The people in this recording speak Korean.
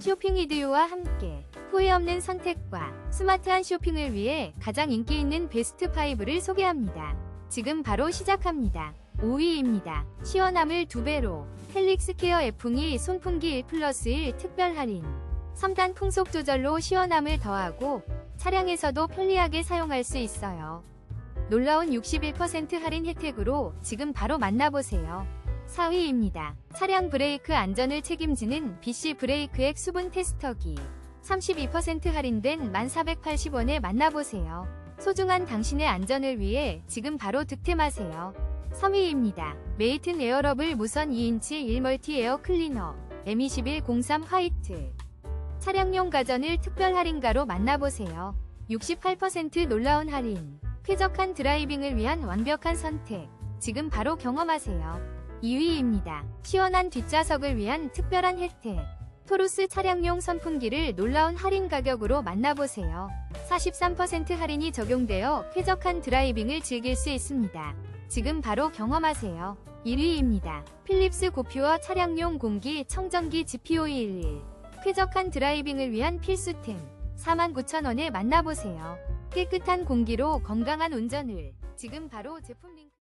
쇼핑 이디오와 함께 후회 없는 선택과 스마트한 쇼핑을 위해 가장 인기 있는 베스트 5를 소개합니다. 지금 바로 시작합니다. 5위입니다. 시원함을 2배로 헬릭스 케어 F2 손풍기 1 플러스 1 특별 할인 3단 풍속 조절로 시원함을 더하고 차량에서도 편리하게 사용할 수 있어요. 놀라운 61% 할인 혜택으로 지금 바로 만나보세요. 4위입니다. 차량 브레이크 안전을 책임지는 BC 브레이크액 수분 테스터기 32% 할인된 1480원에 만나보세요. 소중한 당신의 안전을 위해 지금 바로 득템하세요. 3위입니다. 메이튼 에어러블 무선 2인치 1멀티 에어 클리너 M2103 화이트 차량용 가전을 특별 할인가로 만나보세요. 68% 놀라운 할인 쾌적한 드라이빙을 위한 완벽한 선택 지금 바로 경험하세요. 2위입니다. 시원한 뒷좌석을 위한 특별한 혜택 토루스 차량용 선풍기를 놀라운 할인 가격으로 만나보세요. 43% 할인이 적용되어 쾌적한 드라이빙을 즐길 수 있습니다. 지금 바로 경험하세요. 1위입니다. 필립스 고퓨어 차량용 공기 청정기 GPO11 쾌적한 드라이빙을 위한 필수템 49,000원에 만나보세요. 깨끗한 공기로 건강한 운전을 지금 바로 제품 링크